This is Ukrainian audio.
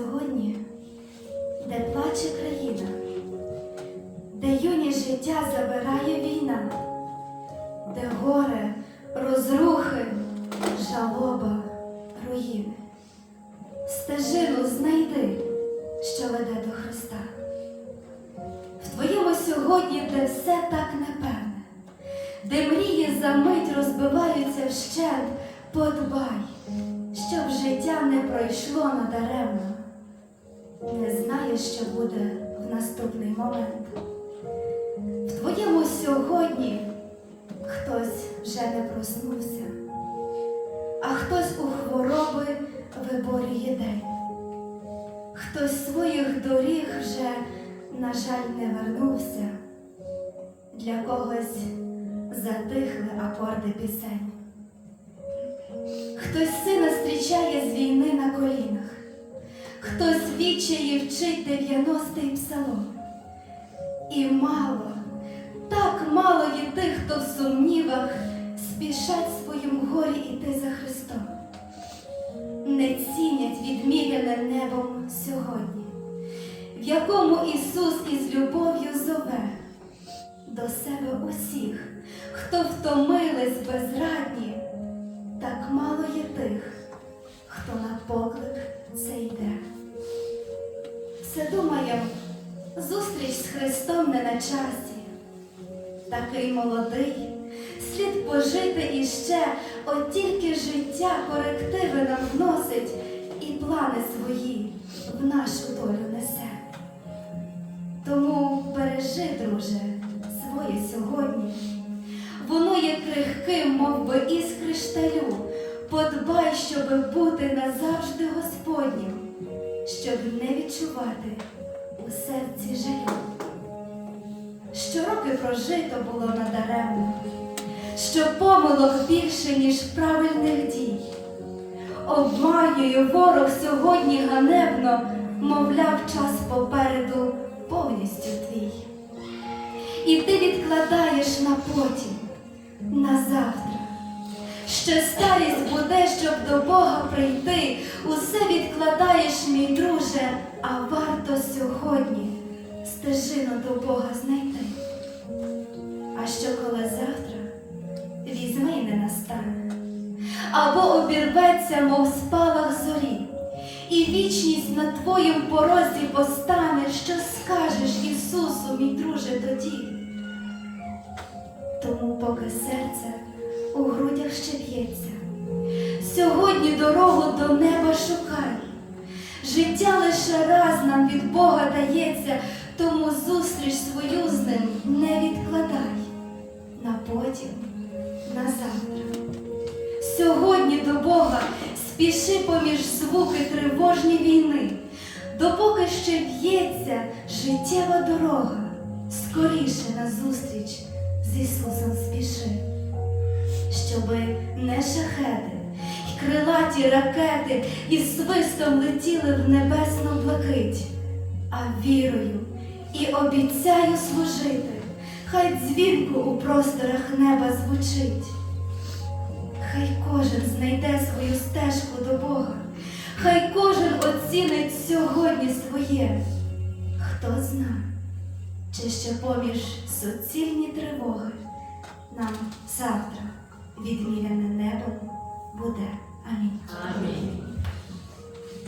сьогодні, де плаче країна, де юні життя забирає війна, де горе, розрухи, жалоба, руїни. Стежину знайди, що веде до Христа. В твоєму сьогодні, де все так непевне, де мрії за мить розбиваються вщент, подбай, щоб життя не пройшло надаремно. Не знаєш, що буде в наступний момент. В твоєму сьогодні хтось вже не проснувся, а хтось у хвороби виборює день. Хтось своїх доріг вже, на жаль, не вернувся. Для когось затихли акорди пісень. Хтось сина зустрічає з війни на хтось відчаї вчить дев'яностий псалом. І мало, так мало є тих, хто в сумнівах спішать своїм горі іти за Христом. Не цінять відміряне небом сьогодні, в якому Ісус із любов'ю зове до себе усіх, хто втомились безрадні, так мало є тих, хто на поклик це йде. Все думаєм, зустріч з Христом не на часі. Такий молодий, слід пожити іще, от тільки життя корективи нам вносить і плани свої в нашу долю несе. Тому бережи, друже, своє сьогодні. Воно є крихким, мов би із кришталю. Подбай, щоби бути назавжди Господнім, щоб не відчувати у серці жалю. Що роки прожито було надаремно, що помилок більше, ніж правильних дій. Обманює ворог сьогодні ганебно, мовляв, час попереду повністю твій. І ти відкладаєш на потім, на завтра. Ще старість буде, щоб до Бога прийти, усе відкладаєш, мій друже, а варто сьогодні стежину до Бога знайти. А що коли завтра візьми й не настане, або обірветься, мов спалах зорі, і вічність на твоїм порозі постане, що скажеш Ісусу, мій друже, тоді. Тому, поки серце у грудях ще б'ється, сьогодні дорогу до неба шукай. Життя лише раз нам від Бога дається, тому зустріч свою з ним не відкладай. На потім, на завтра. Сьогодні до Бога спіши поміж звуки тривожні війни, допоки ще б'ється життєва дорога, скоріше на зустріч з Ісусом спіши, щоби не шахети крилаті ракети із свистом летіли в небесну блакить, а вірою і обіцяю служити, хай дзвінку у просторах неба звучить. Хай кожен знайде свою стежку до Бога, хай кожен оцінить сьогодні своє. Хто зна, чи ще поміж суцільні тривоги нам завтра відміряне